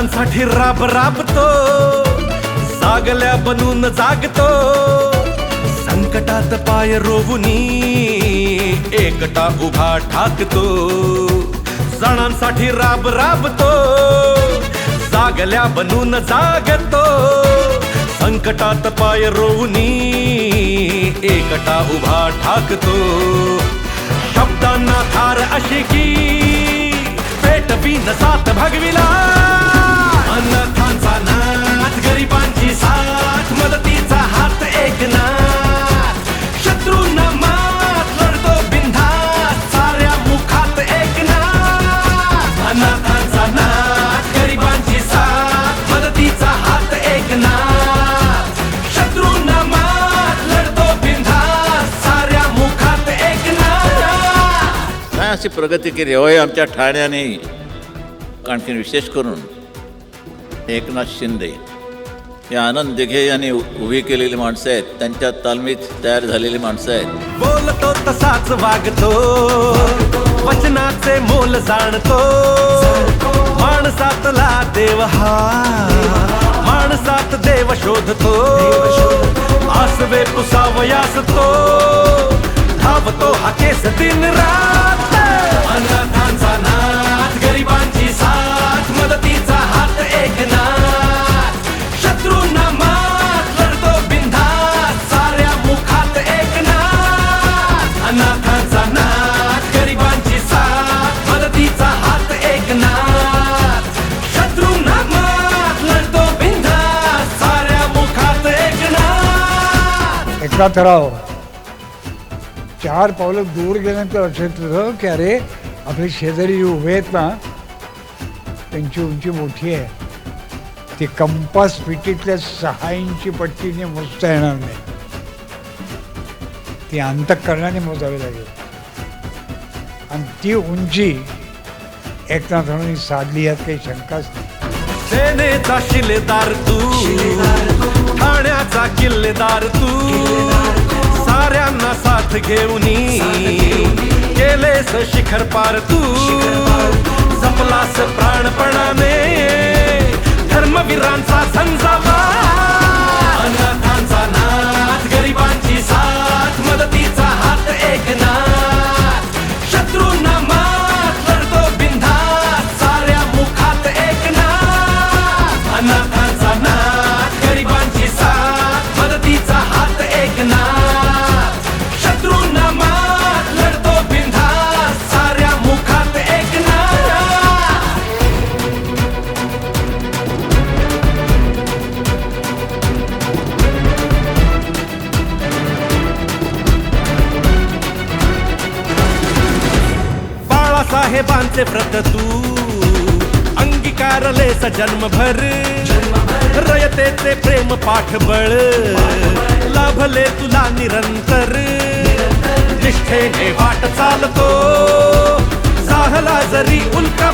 मुलांसाठी राब राबतो जागल्या बनून जागतो. संकटात पाय रोवुनी एकटा उभा ठाकतो. सणांसाठी राब राबतो जागल्या बनून जागतो. संकटात पाय रोवनी एकटा उभा ठाकतो. शब्दांना थार अशी की पेटवी न सात भगविला. काय अशी प्रगती केली. होय आमच्या ठाण्याने आणखीन विशेष करून एकनाथ शिंदे. हे आनंद दिघे यांनी उभी केलेली माणसं आहेत. त्यांच्या तालमीत तयार झालेली माणसं आहेत. बोलतो तसाच वागतो. वचनाचे मोल जाणतो. माणसातला देव हा. माणसात देव शोधतो. आसवे पुसावयास तो. धावतो हा केस दिन रा एकनाथ ठराव हो चार पावलं दूर गेल्यानंतर लक्षात येतं हो, की अरे आपले शेजारी उभे आहेत ना त्यांची उंची मोठी आहे. ती कंपास पिटीतल्या सहा इंची पट्टीने मोजता येणार नाही. ती अंतकरणाने मोजावी लागेल. आणि ती उंची एकनाथरावांनी साधली यात काही शंकाच नाही सेनेचा शिलेदार तू ठाण्याचा किल्लेदार तू. साथ घेऊनी केलेस शिखर पार तू. जपलास प्राणपणाने बाळासाहेबांचे व्रत तू. अंगीकारलेस जन्मभर. रयतेचे प्रेम पाठबळ. लाभले तुला निरंतर. निष्ठेने वाट चालतो. साहला जरी उल्का